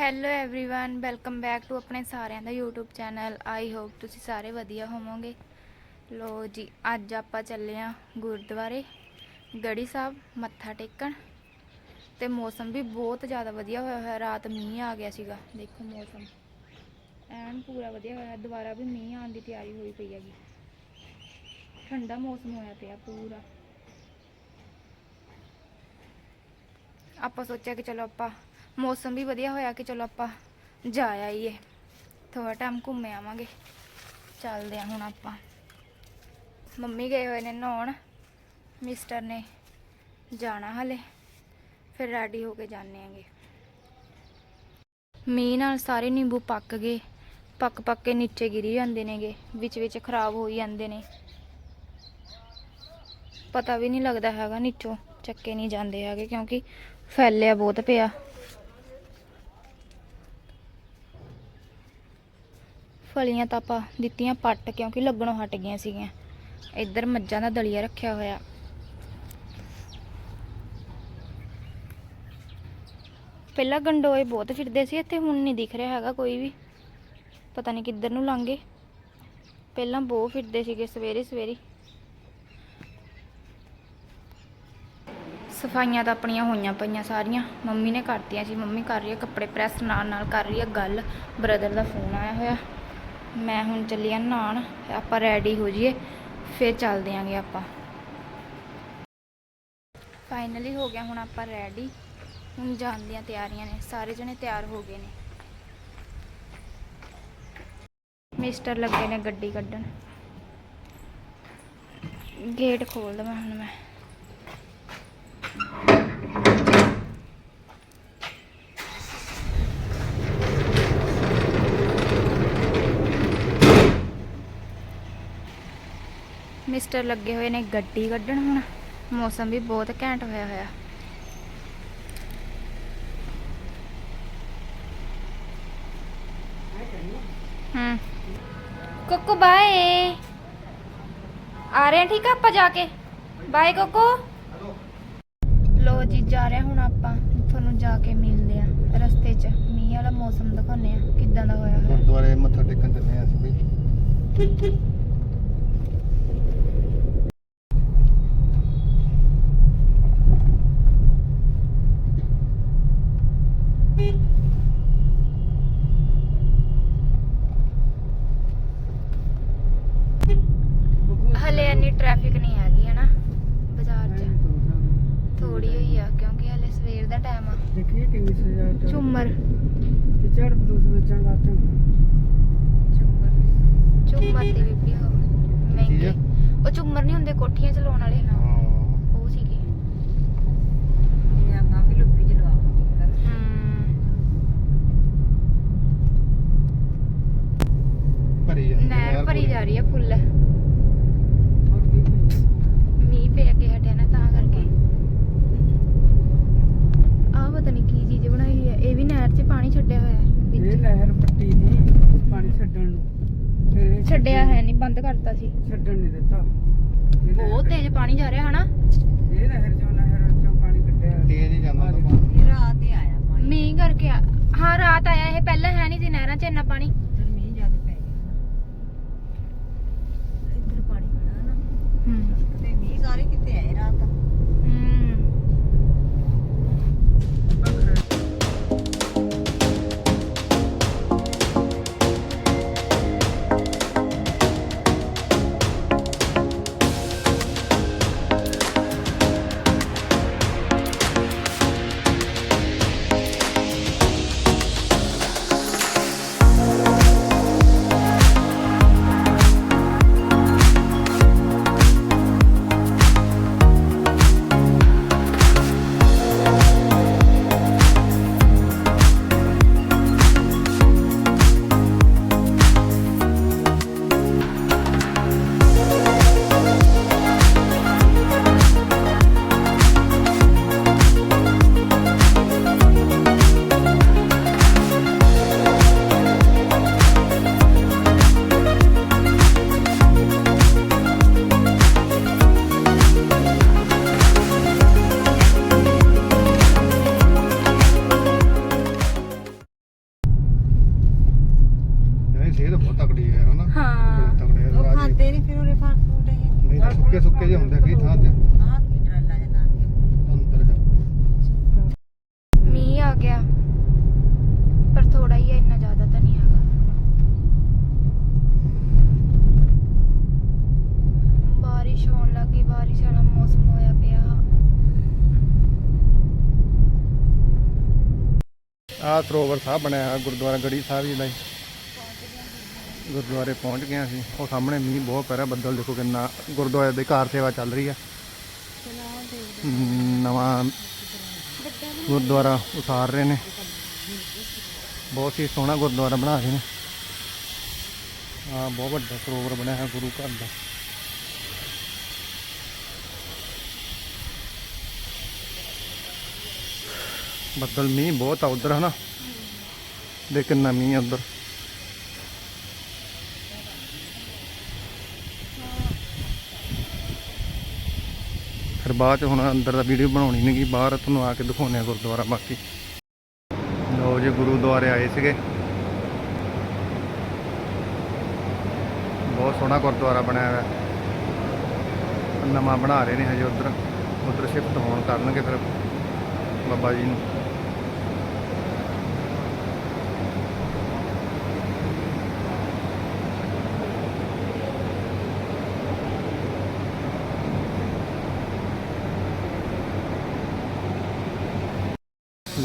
hello everyone welcome back to ਆਪਣੇ ਸਾਰਿਆਂ ਦਾ YouTube ਚੈਨਲ ਆਈ ਹੋਪ ਤੁਸੀਂ ਸਾਰੇ ਵਧੀਆ ਹੋਵੋਗੇ ਲੋ ਜੀ ਅੱਜ ਆਪਾਂ ਚੱਲੇ ਆ ਗੁਰਦੁਆਰੇ ਗੜੀ ਸਾਹਿਬ ਮੱਥਾ ਟੇਕਣ ਤੇ ਮੌਸਮ ਵੀ ਬਹੁਤ ਜ਼ਿਆਦਾ ਵਧੀਆ ਹੋਇਆ ਹੋਇਆ ਰਾਤ ਮੀਂਹ ਆ ਗਿਆ ਸੀਗਾ ਦੇਖੋ ਮੌਸਮ ਐਨ ਪੂਰਾ ਵਧੀਆ ਹੋਇਆ, ਦੁਬਾਰਾ ਵੀ ਮੀਂਹ ਆਉਣ ਦੀ ਤਿਆਰੀ ਹੋਈ ਪਈ ਹੈਗੀ। ਠੰਡਾ ਮੌਸਮ ਹੋਇਆ ਪਿਆ ਪੂਰਾ। ਆਪਾਂ ਸੋਚਿਆ ਕਿ ਚਲੋ ਆਪਾਂ, ਮੌਸਮ ਵੀ ਵਧੀਆ ਹੋਇਆ ਕਿ ਚਲੋ ਆਪਾਂ ਜਾ ਆਈਏ। ਥੋੜਾ ਟਾਈਮ ਘੁੰਮੇ ਆਵਾਂਗੇ। ਚੱਲਦੇ ਆ ਹੁਣ ਆਪਾਂ। ਮੰਮੀ ਗਏ ਹੋਏ ਨੇ ਨਹਾਉਣ। ਮਿਸਟਰ ਨੇ ਜਾਣਾ ਹਲੇ। ਫਿਰ ਰੈਡੀ ਹੋ ਕੇ ਜਾਣੇ ਆਂਗੇ ਮੀਂਹ ਨਾਲ ਸਾਰੇ ਨਿੰਬੂ ਪੱਕ ਗਏ। ਪੱਕ ਪੱਕ ਕੇ ਨੀਚੇ ਗਿਰੀ ਜਾਂਦੇ ਨੇਗੇ, ਵਿੱਚ ਵਿੱਚ ਖਰਾਬ ਹੋਈ ਜਾਂਦੇ ਨੇ। ਪਤਾ ਵੀ ਨਹੀਂ ਲੱਗਦਾ ਹੈਗਾ ਨੀਚੋਂ, ਚੱਕੇ ਨਹੀਂ ਜਾਂਦੇ ਹੈਗੇ ਕਿਉਂਕਿ ਫੈਲਿਆ ਬਹੁਤ ਪਿਆ। ਫਲੀਆਂ ਤਾਂ ਆਪਾਂ ਦਿੱਤੀਆਂ ਪੱਟ ਕਿਉਂਕਿ ਲੱਗਣੋਂ ਹਟ ਗਈਆਂ ਸੀਗੀਆਂ। ਇੱਧਰ ਮੱਝਾਂ ਦਾ ਦਲੀਆ ਰੱਖਿਆ ਹੋਇਆ। ਪਹਿਲਾਂ ਗੰਡੋਏ ਬਹੁਤ ਫਿਰਦੇ ਸੀ, ਇੱਥੇ ਹੁਣ ਨਹੀਂ ਦਿਖ ਰਿਹਾ ਹੈਗਾ ਕੋਈ ਵੀ। ਪਤਾ ਨਹੀਂ ਕਿੱਧਰ ਨੂੰ ਲੰਘੇ ਪਹਿਲਾਂ ਬਹੁਤ ਫਿਰਦੇ ਸੀਗੇ ਸਵੇਰੇ ਸਵੇਰੇ। ਸਫਾਈਆਂ ਤਾਂ ਆਪਣੀਆਂ ਹੋਈਆਂ ਪਈਆਂ ਸਾਰੀਆਂ। ਮੰਮੀ ਨੇ ਕਰਤੀਆਂ ਸੀ। ਮੰਮੀ ਕਰ ਰਹੀ ਹੈ ਕੱਪੜੇ ਪ੍ਰੈਸ, ਨਾਲ ਨਾਲ ਕਰ ਰਹੀ ਹੈ ਗੱਲ। ਬ੍ਰਦਰ ਦਾ ਫੋਨ ਆਇਆ ਹੋਇਆ। ਮੈਂ ਹੁਣ ਚੱਲੀ ਆ ਨਹਾਉਣ। ਆਪਾਂ ਰੈਡੀ ਹੋ ਜਾਈਏ। ਫਿਰ ਚੱਲਦੇ ਆਂਗੇ ਆਪਾਂ। ਫਾਈਨਲੀ ਹੋ ਗਿਆ ਹੁਣ ਆਪਾਂ ਰੈਡੀ ਹੁਣ ਜਾਣ ਦੀਆਂ ਤਿਆਰੀਆਂ ਨੇ। ਸਾਰੇ ਜਣੇ ਤਿਆਰ ਹੋ ਗਏ ਨੇ। ਮਿਸਟਰ ਲੱਗੇ ਨੇ ਗੱਡੀ ਕੱਢਣ। ਗੇਟ ਖੋਲ ਦਵਾਂ ਹੁਣ ਮੈਂ। ਮਿਸਟਰ ਲੱਗੇ ਹੋਏ ਨੇ ਗੱਡੀ ਕੱਢਣ ਹੁਣ। ਮੌਸਮ ਵੀ ਬਹੁਤ ਘੈਂਟ ਹੋਇਆ ਹੋਇਆ ਹੂੰ ਕੋਕੋ, ਬਾਏ। ਆ ਰਹੇ ਆ ਠੀਕ ਆ ਆਪਾਂ ਜਾ ਕੇ? Bye, cocoa. ਲੋ ਜੀ, ਜਾ ਰਹੇ ਹੁਣ ਆਪਾਂ। ਤੁਹਾਨੂੰ ਜਾ ਕੇ ਮਿਲਦੇ ਆ ਰਸਤੇ 'ਚ। ਮੀਂਹ ਵਾਲਾ ਮੌਸਮ ਦਿਖਾਉਂਦੇ ਆ ਕਿੱਦਾਂ ਦਾ ਹੋਇਆ ਗੁਰਦੁਆਰੇ ਮੱਥਾ ਟੇਕਣ ਚੱਲੇ ਆ ਅਸੀਂ ਬਈ ਹਲੇ ਇੰਨੀ ਟ੍ਰੈਫਿਕ ਨਹੀਂ ਹੈਗੀ ਹਨਾ ਬਾਜ਼ਾਰ 'ਚ ਥੋੜੀ ਹੋਈ ਆ ਕਿਉਂਕਿ ਹਲੇ ਸਵੇਰ ਦਾ ਟਾਈਮ ਆ। ਦੇਖੀਏ ਕਿੰਨੀ ਸਜਾਵਟ ਆ ਝੁੰਮਰ। ਤੇ ਝੜ ਬਰੂਸ ਵੇਚਣ ਵਾਸਤੇ। ਝੁੰਮਰ। ਝੁੰਮਰ ਤੇ ਬੀਬੀ ਹੋ ਮਹਿੰਗੇ। ਉਹ ਝੁੰਮਰ ਨਹੀਂ ਹੁੰਦੇ ਕੋਠੀਆਂ ਚ ਲਾਉਣ ਵਾਲੇ ਉਹ ਸੀਗੇ। ਵੀ ਭਰੀ ਨਹਿਰ ਭਰੀ ਜਾ ਰਹੀ ਆ ਫੁੱਲ। ਮੀਂਹ ਪੈ ਕੇ ਹਟਿਆ ਨਾ ਪਤਾ ਨਹੀਂ ਕੀ ਚੀਜ਼ ਬਣਾਈ ਹੈ ਇਹ ਵੀ ਨਹਿਰ 'ਚ ਪਾਣੀ ਛੱਡਿਆ ਹੋਇਆ ਹੈ ਇਹ ਵਿੱਚ। ਲਹਿਰ ਪੱਟੀ ਦੀ ਪਾਣੀ ਛੱਡਣ ਨੂੰ। ਫਿਰ ਇਹ ਛੱਡਿਆ ਹੈ ਨਹੀਂ ਬੰਦ ਕਰਤਾ ਸੀ। ਛੱਡਣ ਨਹੀਂ ਦਿੱਤਾ। ਇਹ ਬਹੁਤ ਤੇਜ਼ ਪਾਣੀ ਜਾ ਰਿਹਾ ਹਨਾ। ਇਹ ਨਹਿਰ ਚੋਂ ਨਹਿਰ ਚੋਂ ਪਾਣੀ ਕੱਢਿਆ। ਤੇਜ਼ ਹੀ ਜਾਂਦਾ ਤਾਂ ਪਾਣੀ। ਇਹ ਰਾਤ ਹੀ ਆਇਆ ਪਾਣੀ। ਮੀਂਹ ਕਰਕੇ ਆ- ਹਾਂ ਰਾਤ ਆਇਆ ਇਹ ਪਹਿਲਾਂ ਹੈ ਨਹੀਂ ਸੀ ਨਹਿਰਾਂ 'ਚ ਇੰਨਾ ਪਾਣੀ। ਆ ਸਰੋਵਰ ਸਾਹਿਬ ਬਣਿਆ ਹੋਇਆ, ਗੁਰਦੁਆਰਾ ਗੜੀ ਸਾਹਿਬ ਜੀ ਦਾ ਗੁਰਦੁਆਰੇ ਪਹੁੰਚ ਗਏ ਅਸੀਂ। ਉਹ ਸਾਹਮਣੇ ਮੀਂਹ ਬਹੁਤ ਪੈ ਰਿਹਾ, ਬੱਦਲ ਦੇਖੋ ਕਿੰਨਾ ਗੁਰਦੁਆਰੇ ਦੀ ਕਾਰ ਸੇਵਾ ਚੱਲ ਰਹੀ ਆ। ਨਵਾਂ ਗੁਰਦੁਆਰਾ ਉਸਾਰ ਰਹੇ ਨੇ। ਬਹੁਤ ਹੀ ਸੋਹਣਾ ਗੁਰਦੁਆਰਾ ਬਣਾ ਰਹੇ ਨੇ। ਆ ਬਹੁਤ ਵੱਡਾ ਸਰੋਵਰ ਬਣਿਆ ਹੈ ਗੁਰੂ ਘਰ ਦਾ। ਬੱਦਲ ਮੀਂਹ ਬਹੁਤ ਆ ਉਧਰ, ਹਨਾ? ਦੇ ਕਿੰਨਾ ਮੀਂਹ ਆ ਉਧਰ। ਫਿਰ ਬਾਅਦ ਚ ਹੁਣ ਅੰਦਰ ਦਾ ਵੀਡੀਓ ਬਣਾਉਣੀ ਨਹੀਂ ਗੀ, ਬਾਹਰ ਤੁਹਾਨੂੰ ਆ ਕੇ ਦਿਖਾਉਂਦੇ ਆ ਗੁਰਦੁਆਰਾ ਬਾਕੀ। ਲੋ ਜੀ, ਗੁਰਦੁਆਰੇ ਆਏ ਸੀਗੇ। ਬਹੁਤ ਸੋਹਣਾ ਗੁਰਦੁਆਰਾ ਬਣਿਆ ਹੋਇਆ। ਨਵਾਂ ਬਣਾ ਰਹੇ ਨੇ ਹਜੇ ਉਧਰ। ਉਧਰ ਸ਼ਿਫਟ ਹੋਣ ਕਰਨਗੇ ਫਿਰ ਬਾਬਾ ਜੀ ਨੂੰ।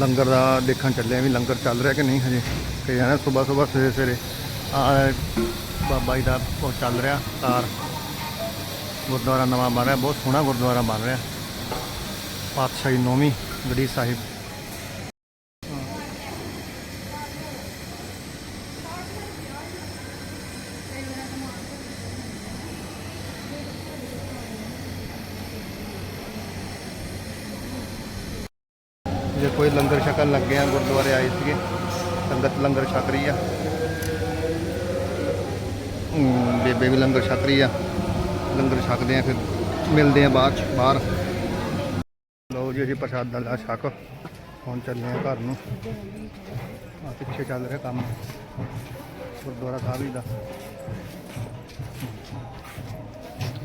ਲੰਗਰ ਦਾ ਦੇਖਣ ਚੱਲੇ ਆ ਵੀ ਲੰਗਰ ਚੱਲ ਰਿਹਾ ਕਿ ਨਹੀਂ ਹਜੇ। ਤੇ ਜਾਣਾ ਸਵੇਰ ਸਵੇਰ ਸਵੇਰੇ ਸਵੇਰੇ ਆ ਬਾਬਾ ਜੀ ਦਾ ਉਹ ਚੱਲ ਰਿਹਾ ਤਾਰ। ਗੁਰਦੁਆਰਾ ਨਵਾਂ ਬਣ ਰਿਹਾ, ਬਹੁਤ ਸੋਹਣਾ ਗੁਰਦੁਆਰਾ ਬਣ ਰਿਹਾ। ਪਾਤਸ਼ਾਹੀ ਨੌਵੀਂ ਗੜੀ ਸਾਹਿਬ ਜੇ ਕੋਈ ਲੰਗਰ ਛਕਣ ਲੱਗੇ ਆ, ਗੁਰਦੁਆਰੇ ਆਏ ਸੀਗੇ। ਸੰਗਤ ਲੰਗਰ ਛਕ ਰਹੀ ਆ। ਬੇਬੇ ਵੀ ਲੰਗਰ ਛਕ ਰਹੀ ਆ। ਲੰਗਰ ਛਕਦੇ ਆ ਫਿਰ ਮਿਲਦੇ ਆ ਬਾਅਦ ਬਾਹਰ। ਲਓ ਜੀ, ਅਸੀਂ ਪ੍ਰਸ਼ਾਦਾ ਲਾ ਛਕ। ਹੁਣ ਚੱਲੇ ਆ ਘਰ ਨੂੰ। ਆ ਪਿੱਛੇ ਚੱਲ ਰਿਹਾ ਕੰਮ। ਗੁਰਦੁਆਰਾ ਸਾਹਿਬ ਜੀ ਦਾ।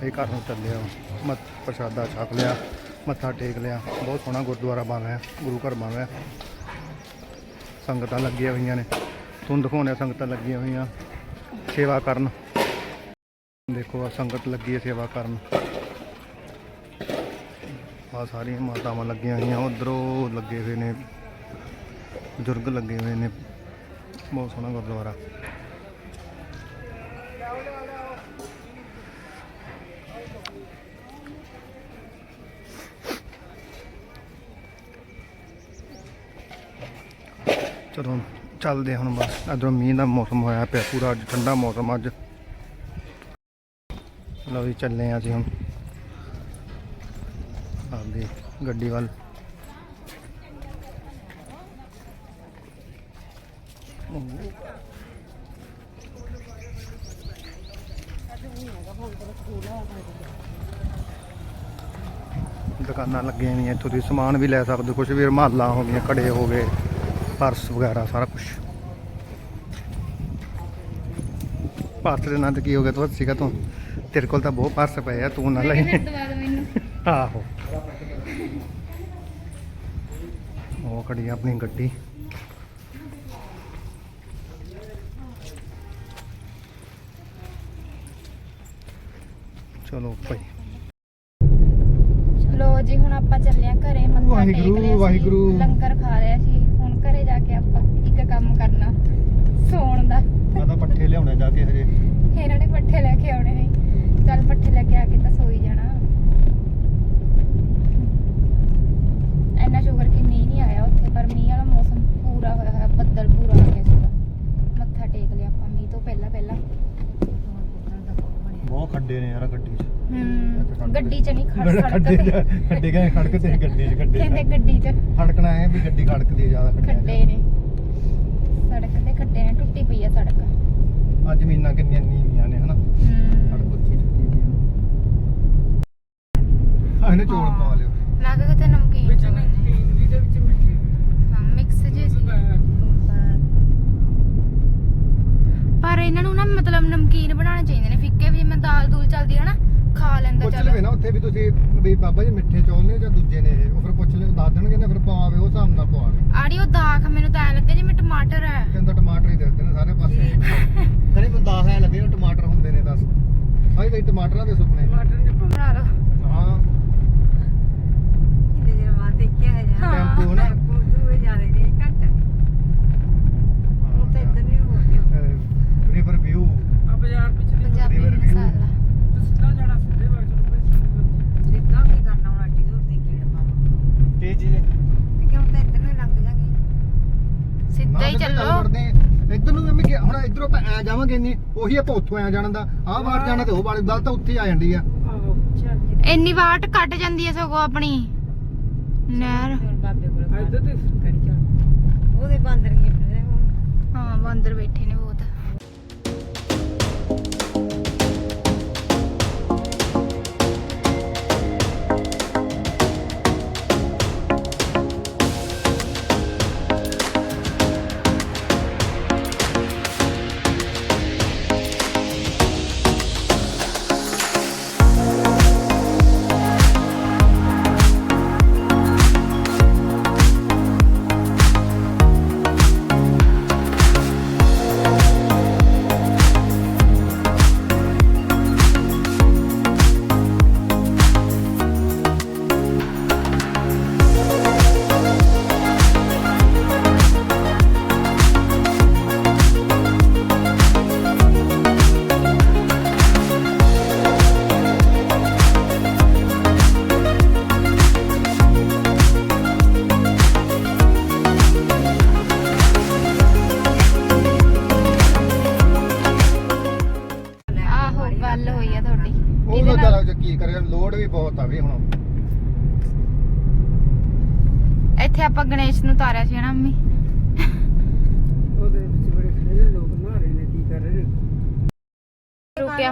ਇਹ ਘਰ ਨੂੰ ਚੱਲੇ ਆ। ਮਤ ਪ੍ਰਸ਼ਾਦਾ ਛਕ ਲਿਆ। ਮੱਥਾ ਟੇਕ ਲਿਆ। ਬਹੁਤ ਸੋਹਣਾ ਗੁਰਦੁਆਰਾ ਬਣ ਰਿਹਾ ਗੁਰੂ ਘਰ ਬਣ ਰਿਹਾ ਸੰਗਤਾਂ ਲੱਗੀਆਂ ਹੋਈਆਂ ਨੇ। ਤੁਹਾਨੂੰ ਦਿਖਾਉਂਦੇ ਸੰਗਤਾਂ ਲੱਗੀਆਂ ਹੋਈਆਂ। ਸੇਵਾ ਕਰਨ। ਦੇਖੋ ਆ ਸੰਗਤ ਲੱਗੀ ਹੈ ਸੇਵਾ ਕਰਨ। ਆ ਸਾਰੀਆਂ ਮਾਤਾਵਾਂ ਲੱਗੀਆਂ ਹੋਈਆਂ, ਉਧਰੋਂ ਲੱਗੇ ਹੋਏ ਨੇ। ਬਜ਼ੁਰਗ ਲੱਗੇ ਹੋਏ ਨੇ। ਬਹੁਤ ਸੋਹਣਾ ਗੁਰਦੁਆਰਾ। ਚਲੋ, ਚੱਲਦੇ ਹਾਂ ਹੁਣ ਬਸ। ਅਧਰੋਂ ਮੀਂਹ ਦਾ ਮੌਸਮ ਹੋਇਆ ਪਿਆ ਪੂਰਾ, ਅੱਜ ਠੰਡਾ ਮੌਸਮ ਅੱਜ। ਲਓ ਜੀ, ਚੱਲੇ ਹਾਂ ਅਸੀਂ ਹੁਣ। ਆਪਦੀ ਗੱਡੀ ਵੱਲ। ਦੁਕਾਨਾਂ ਲੱਗੀਆਂ ਹੋਈਆਂ, ਇੱਥੋਂ ਦੀ ਸਮਾਨ ਵੀ ਲੈ ਸਕਦੇ ਕੁਝ ਵੀ ਰਮਾਲਾਂ ਹੋ ਗਈਆਂ, ਕੜੇ ਹੋ ਗਏ। ਪਰਸ ਵਗੈਰਾ ਸਾਰਾ ਕੁਝ ਪਰਸ ਦੇ ਨਾਂ ਤੇ ਕੀ ਹੋ ਗਿਆ ਤੂੰ ਹੱਸੀਗਾ ਤੂੰ ਤੇਰੇ ਕੋਲ ਤਾਂ ਬਹੁਤ ਪਰਸ ਪਏ ਆ ਤੂੰ ਨਾ ਮੈਨੂੰ। ਆਹੋ। ਉਹ ਖੜੀ ਆਪਣੀ ਗੱਡੀ। ਚਲੋ ਭਾਈ। ਲੋ ਜੀ ਹੁਣ ਆਪਾਂ ਚੱਲੇ ਆ ਘਰੇ ਮੱਥਾ ਟੇਕ ਲਿਆ ਵਾਹਿਗੁਰੂ। ਲੰਗਰ ਖਾ ਲਿਆ ਸੀ। ਜਾ ਕੇ ਆਪਾਂ ਇੱਕ ਕੰਮ ਕਰਨਾ ਸੌਣ ਦਾ ਮੈਂ ਤਾਂ ਪੱਠੇ ਲਿਆਉਣੇ ਜਾ ਕੇ ਹਜੇ ਇਹਨਾਂ ਨੇ ਪੱਠੇ ਲੈ ਕੇ ਆਉਣੇ ਨੇ ਚੱਲ ਪੱਠੇ ਲੈ ਕੇ ਆ ਕੇ ਤਾਂ ਸੋਈ ਜਾਣਾ ਇੰਨਾ ਸ਼ੁਕਰ ਕਿ ਮੀਂਹ ਨਹੀਂ ਆਇਆ ਉੱਥੇ ਪਰ ਮੀਂਹ ਵਾਲਾ ਮੌਸਮ ਪੂਰਾ ਹੋਇਆ ਹੋਇਆ ਬੱਦਲ ਪੂਰਾ ਆ ਗਿਆ ਸੀਗਾ ਮੱਥਾ ਟੇਕ ਲਿਆ ਆਪਾਂ ਮੀਂਹ ਤੋਂ ਪਹਿਲਾਂ ਪਹਿਲਾਂ ਬਹੁਤ ਖੱਡੇ ਨੇ ਯਾਰ ਗੱਡੀ 'ਚ ਹੂੰ 'ਚ ਸੜਕ ਖੱਡੇ ਤੇ ਖੱਡੇ ਗਏ ਖੜਕ ਤੇ ਗੱਡੀ 'ਚ ਖੱਡੇ ਕਹਿੰਦੇ ਗੱਡੀ 'ਚ। ਖੜਕਣਾ ਐ ਵੀ ਗੱਡੀ ਖੜਕਦੀ ਹੈ ਜ਼ਿਆਦਾ 'ਚ। ਖੱਡੇ ਨੇ। ਸੜਕ ਤੇ ਖੱਡੇ ਨੇ ਟੁੱਟੀ ਪਈ ਆ ਸੜਕ। ਅੱਜ ਜ਼ਮੀਨਾਂ ਕਿੰਨੀਆਂ ਨੀਵੀਆਂ ਨੇ ਹਨਾ? ਹੂੰ। ਸੜਕ ਉੱਚੀ ਚੁੱਕੀ ਵੀ ਆ। ਇਹਨੇ ਚੋਲ ਪਾ ਲਿਓ। ਲੱਗ ਕਿਤੇ ਨਮਕੀਨ ਵਿੱਚ ਚ ਨਮਕੀਨ ਵੀ ਦੇ ਵਿੱਚ ਮਿੱਠੀ ਹਾਂ ਮਿਕਸ ਜੇ ਸੀ ਪਰ ਇਹਨਾਂ ਨੂੰ ਨਾ ਮਤਲਬ ਨਮਕੀਨ ਬਣਾਉਣੇ ਚਾਹੀਦੇ ਨੇ। ਫਿੱਕੇ ਵੀ ਜਿਵੇਂ ਦਾਲ ਦੂਲ ਚੱਲਦੀ ਹੈ ਨਾ ਖਾ ਲੈਂਦਾ ਪੁੱਛ ਚੱਲ। ਲਵੇ ਨਾ ਉੱਥੇ ਵੀ ਤੁਸੀਂ ਵੀ ਬਾਬਾ ਜੀ ਮਿੱਠੇ ਚੌਲ ਨੇ ਜਾਂ ਦੂਜੇ ਨੇ ਇਹ? ਉਹ ਫਿਰ ਪੁੱਛ ਲਿਓ ਦੱਸ ਦੇਣਗੇ ਨਾ ਫਿਰ ਪਵਾਵੇ ਉਹ ਹਿਸਾਬ ਨਾਲ ਪਵਾਵੇ। ਆੜੀ ਉਹ ਦਾਖ ਮੈਨੂੰ ਤਾਂ ਐ ਲੱਗੇ ਜਿਵੇਂ ਟਮਾਟਰ ਹੈ। ਕਹਿੰਦਾ ਟਮਾਟਰ ਹੀ ਦੇ ਦਿੰਦੇ ਨੇ ਸਾਰੇ ਪਾਸੇ। ਕਹਿੰਦੇ ਮੈਨੂੰ 10 ਐ ਲੱਗੇ ਨਾ ਟਮਾਟਰ ਹੁੰਦੇ ਨੇ ਦੱਸ। ਸਾਰੇ ਕਈ ਟਮਾਟਰਾਂ ਦੇ ਸੁਪਨੇ। ਟਮਾਟਰ ਨੇ ਬਣਾ ਲਓ। ਹਾਂ। ਕਿੰਨੇ ਦਿਨ ਬਾਅਦ ਦੇਖਿਆ ਹੈ ਜਾਂ ਟੈਂਪੂ ਨਾ। ਟੈਂਪੂ ਦੂਏ ਜਾ ਰਹੇ ਨੇ ਘੱਟ ਉਹ ਤਾਂ ਇੱਧਰ ਨਹੀਂ ਹੋ ਗਿਆ ਰਿਵਰ ਵਿਊ ਆ ਬਾਜ਼ਾਰ ਪਿਛਲੇ ਪੰਜਾਬੀ River view। ਮਸਾਲਾ ਤੇ ਸਿੱਧਾ ਜਾਣਾ ਸਿੱਧੇ ਬਾਗ ਚਲੋ ਕੋਈ ਸਿੱਧਾ ਸਿੱਧਾ ਕੀ ਕਰਨਾ ਹੁਣ ਅੱਡੀ ਦੂਰ ਤੇ ਕੀੜ ਪਾਵਾਂ ਇਹ ਚੀਜ਼ ਤੇ ਕਿਉਂ ਤਾਂ ਇੱਧਰ ਨੂੰ ਹੀ ਲੰਘ ਜਾਗੇ ਸਿੱਧਾ ਹੀ। ਚੱਲੋ ਇੱਧਰ ਨੂੰ ਐਵੇਂ ਕਿ ਹੁਣ ਇੱਧਰੋਂ ਆਪਾਂ ਐ ਜਾਵਾਂਗੇ ਨਹੀਂ ਉਹੀ ਆਪਾਂ ਉੱਥੋਂ ਐ ਜਾਣ ਦਾ। ਆਹ ਵਾਰ ਜਾਣਾ ਤੇ ਉਹ ਵਾਰ ਗੱਲ ਤਾਂ ਉੱਥੇ ਆ ਜਾਂਦੀ ਆ। ਆਹੋ ਚੱਲ ਜੀ ਇੰਨੀ ਵਾਟ ਕੱਟ ਜਾਂਦੀ ਹੈ ਸਗੋਂ ਆਪਣੀ। ਨਹਿਰ। ਹੁਣ ਬਾਬੇ ਕੋਲ ਆ ਇੱਧਰ ਤੇ। ਕਰੀ ਚੱਲ। ਉਹਦੇ ਬਾਂਦਰ ਕੀ ਹਾਂ ਬਾਂਦਰ ਬੈਠੇ ਨੇ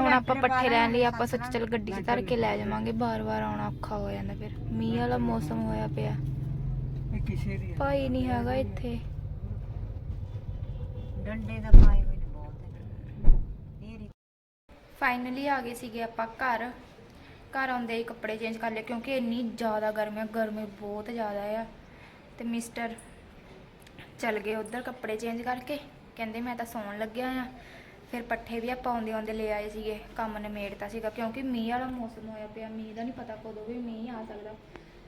ਹੁਣ ਆਪਾਂ ਪੱਠੇ ਲੈਣ ਲਈ ਆਪਾਂ ਸੋਚ ਚੱਲ ਗੱਡੀ 'ਚ ਧਰ ਕੇ ਲੈ ਜਾਵਾਂਗੇ ਬਾਰ-ਬਾਰ ਆਉਣਾ ਔਖਾ ਹੋ ਜਾਂਦਾ ਫਿਰ। ਮੀਂਹ ਵਾਲਾ ਮੌਸਮ ਹੋਇਆ ਪਿਆ। ਇਹ ਕਿਸੇ ਦੀ ਭਾਈ ਨਹੀਂ ਹੈਗਾ ਇੱਥੇ। ਡੰਡੇ ਦਾ ਪਾਏ ਹੋਏ ਨੇ। ਬਹੁਤ ਫਾਈਨਲੀ ਆ ਗਏ ਸੀਗੇ ਆਪਾਂ ਘਰ। ਘਰ ਆਉਂਦੇ ਹੀ ਕੱਪੜੇ ਚੇਂਜ ਕਰ ਲਏ ਕਿਉਂਕਿ ਇੰਨੀ ਜ਼ਿਆਦਾ ਗਰਮੀ ਆ ਗਰਮੀ ਬਹੁਤ ਜ਼ਿਆਦਾ ਆ। ਤੇ ਮਿਸਟਰ ਚੱਲ ਗਏ ਉਧਰ ਕੱਪੜੇ ਚੇਂਜ ਕਰਕੇ। ਕਹਿੰਦੇ ਮੈਂ ਤਾਂ ਸੌਣ ਲੱਗਿਆ ਆ। ਫਿਰ ਪੱਠੇ ਵੀ ਆਪਾਂ ਆਉਂਦੇ ਆਉਂਦੇ ਲੈ ਆਏ ਸੀਗੇ, ਕੰਮ ਨਿਮੇੜਤਾ ਸੀਗਾ, ਕਿਉਂਕਿ ਮੀਂਹ ਵਾਲਾ ਮੌਸਮ ਹੋਇਆ ਪਿਆ, ਮੀਂਹ ਦਾ ਨਹੀਂ ਪਤਾ ਕਦੋਂ ਵੀ ਮੀਂਹ ਆ ਸਕਦਾ।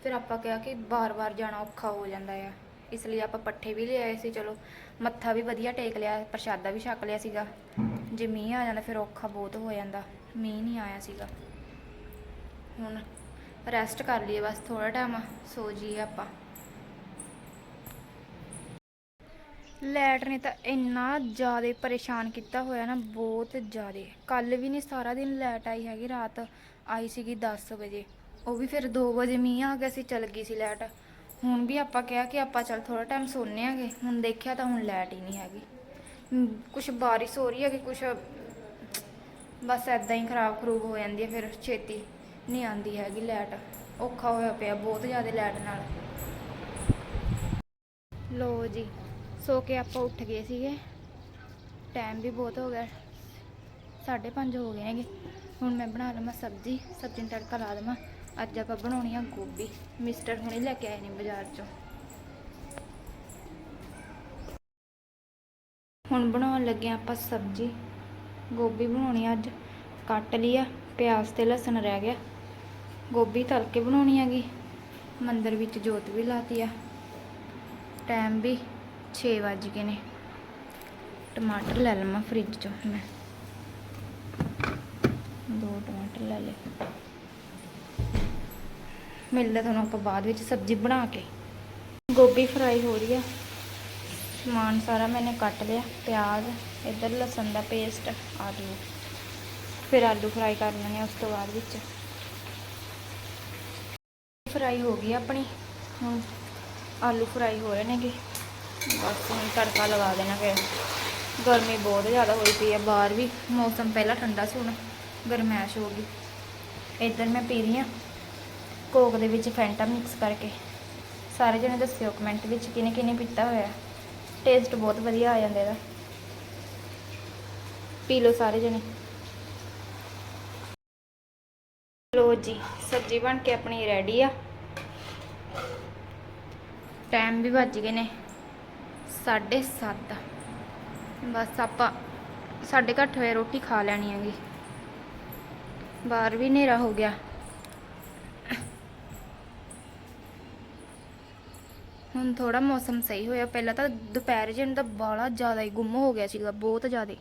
ਫਿਰ ਆਪਾਂ ਕਿਹਾ ਕਿ ਬਾਰ-ਬਾਰ ਜਾਣਾ ਔਖਾ ਹੋ ਜਾਂਦਾ ਆ, ਇਸ ਲਈ ਆਪਾਂ ਪੱਠੇ ਵੀ ਲੈ ਆਏ ਸੀ, ਚਲੋ ਮੱਥਾ ਵੀ ਵਧੀਆ ਟੇਕ ਲਿਆ, ਪ੍ਰਸ਼ਾਦਾ ਵੀ ਛਕ ਲਿਆ ਸੀਗਾ। ਜੇ ਮੀਂਹ ਆ ਜਾਂਦਾ ਫਿਰ ਔਖਾ ਬਹੁਤ ਹੋ ਜਾਂਦਾ, ਮੀਂਹ ਨਹੀਂ ਆਇਆ ਸੀਗਾ। ਹੁਣ ਰੈਸਟ ਕਰ ਲਈਏ ਬਸ ਥੋੜਾ ਟਾਈਮ ਸੋ ਜੀਏ ਆਪਾਂ। ਲੈਟ ਨੇ ਤਾਂ ਇੰਨਾ ਜ਼ਿਆਦਾ ਪਰੇਸ਼ਾਨ ਕੀਤਾ ਹੋਇਆ ਨਾ, ਬਹੁਤ ਜ਼ਿਆਦਾ। ਕੱਲ ਵੀ ਨਹੀਂ ਸਾਰਾ ਦਿਨ ਲੈਟ ਆਈ ਹੈਗੀ, ਰਾਤ ਆਈ ਸੀਗੀ 10 ਵਜੇ। ਉਹ ਵੀ ਫਿਰ 2 ਵਜੇ ਮੀਂਹ ਆ ਗਿਆ ਸੀ, ਚਲ ਗਈ ਸੀ ਲੈਟ ਹੁਣ ਵੀ ਆਪਾਂ ਕਿਹਾ ਕਿ ਆਪਾਂ ਚੱਲ ਥੋੜਾ ਟਾਈਮ ਸੋਨੇ ਆਗੇ, ਹੁਣ ਦੇਖਿਆ ਤਾਂ ਹੁਣ ਲੈਟ ਹੀ ਨਹੀਂ ਹੈਗੀ। ਕੁਝ ਬਾਰਿਸ਼ ਹੋ ਰਹੀ ਹੈ ਕਿ ਕੁਝ ਬਸ ਐਦਾਂ ਹੀ ਖਰਾਬ ਖਰੂਬ ਹੋ ਜਾਂਦੀ ਹੈ, ਫਿਰ ਛੇਤੀ ਨਹੀਂ ਆਂਦੀ ਹੈਗੀ ਲਾਈਟ। ਔਖਾ ਹੋਇਆ ਪਿਆ, ਬਹੁਤ ਜ਼ਿਆਦਾ ਲਾਈਟ ਨਾਲ। ਲੋ ਜੀ। ਸੋ ਕੇ ਆਪਾਂ ਉੱਠ ਗਏ ਸੀਗੇ। ਟਾਈਮ ਵੀ ਬਹੁਤ ਹੋ ਗਿਆ। 5:30 ਹੋ ਗਏ ਹੈਗੇ। ਹੁਣ ਮੈਂ ਬਣਾ ਲਵਾਂ ਸਬਜ਼ੀ। ਸਬਜ਼ੀ ਨੂੰ ਤੜਕਾ ਲਾ ਦੇਵਾਂ ਅੱਜ ਆਪਾਂ ਬਣਾਉਣੀ ਆ ਗੋਭੀ। ਮਿਸਟਰ ਹੁਣੇ ਲੈ ਕੇ ਆਏ ਨੇ ਬਾਜ਼ਾਰ ਚੋਂ। ਹੁਣ ਬਣਾਉਣ ਲੱਗੇ ਹਾਂ ਆਪਾਂ ਸਬਜ਼ੀ। ਗੋਭੀ ਬਣਾਉਣੀ ਆ ਅੱਜ। ਕੱਟ ਲਈ ਆ। ਪਿਆਜ਼ ਤੇ ਲਸਣ ਰਹਿ ਗਿਆ। ਗੋਭੀ ਤਲ ਕੇ ਬਣਾਉਣੀ ਹੈਗੀ। ਮੰਦਰ ਵਿੱਚ ਜੋਤ ਵੀ ਲਾਤੀ ਆ। ਟਾਈਮ ਵੀ 6 ਵੱਜ ਗਏ ਨੇ। ਟਮਾਟਰ ਲੈ ਲਵਾਂ ਫ੍ਰਿਜ ਚੋਂ ਮੈਂ। ਦੋ ਟਮਾਟਰ ਲੈ ਲਏ। ਮਿਲਦਾ ਤੁਹਾਨੂੰ ਆਪਾਂ ਬਾਅਦ ਵਿੱਚ ਸਬਜ਼ੀ ਬਣਾ ਕੇ। ਗੋਭੀ ਫਰਾਈ ਹੋ ਰਹੀ ਆ। ਸਮਾਨ ਸਾਰਾ ਮੈਨੇ ਕੱਟ ਲਿਆ। ਪਿਆਜ਼, ਇੱਧਰ ਲਸਣ ਦਾ ਪੇਸਟ ਆਲੂ। ਫਿਰ ਆਲੂ ਫਰਾਈ ਕਰ ਲੈਣੇ ਉਸ ਤੋਂ ਬਾਅਦ ਵਿੱਚ। ਫਰਾਈ ਹੋ ਗਈ ਆਪਣੀ। ਹੁਣ ਆਲੂ ਫਰਾਈ ਹੋ ਰਹੇ ਨੇਗੇ। ਬਸ ਹੁਣ ਤੜਕਾ ਲਗਾ ਦੇਣਾ ਫਿਰ। ਗਰਮੀ ਬਹੁਤ ਜ਼ਿਆਦਾ ਹੋਈ ਪਈ ਆ ਬਾਹਰ ਵੀ। ਮੌਸਮ ਪਹਿਲਾਂ ਠੰਡਾ ਸੀ, ਹੁਣ ਗਰਮੈਸ਼ ਹੋ ਗਈ। ਇੱਧਰ ਮੈਂ ਪੀ ਰਹੀ ਹਾਂ ਕੋਕ ਦੇ ਵਿੱਚ ਫੈਂਟਾ ਮਿਕਸ ਕਰਕੇ। ਸਾਰੇ ਜਣੇ ਦੱਸਿਓ ਕਮੈਂਟ ਵਿੱਚ ਕਿਹਨੇ ਕਿਹਨੇ ਪੀਤਾ ਹੋਇਆ। ਟੇਸਟ ਬਹੁਤ ਵਧੀਆ ਆ ਜਾਂਦਾ ਇਹਦਾ। ਪੀ ਲਓ ਸਾਰੇ ਜਣੇ। ਲੋ ਜੀ, ਸਬਜ਼ੀ ਬਣ ਕੇ ਆਪਣੀ ਰੈਡੀ ਆ। ਟਾਈਮ ਵੀ ਵੱਜ ਗਏ ਨੇ। 7:30 ਬਸ ਆਪਾਂ 8:30 ਵਜੇ ਰੋਟੀ ਖਾ ਲੈਣੀ ਹੈਗੀ। ਬਾਹਰ ਵੀ ਹਨੇਰਾ ਹੋ ਗਿਆ। ਹੁਣ ਥੋੜਾ ਮੌਸਮ ਸਹੀ ਹੋਇਆ। ਪਹਿਲਾਂ ਤਾਂ ਦੁਪਹਿਰ ਜਿਹੇ ਨੂੰ ਤਾਂ ਜ਼ਿਆਦਾ ਹੀ ਗੁੰਮ ਹੋ ਗਿਆ ਸੀਗਾ, ਬਹੁਤ ਜ਼ਿਆਦਾ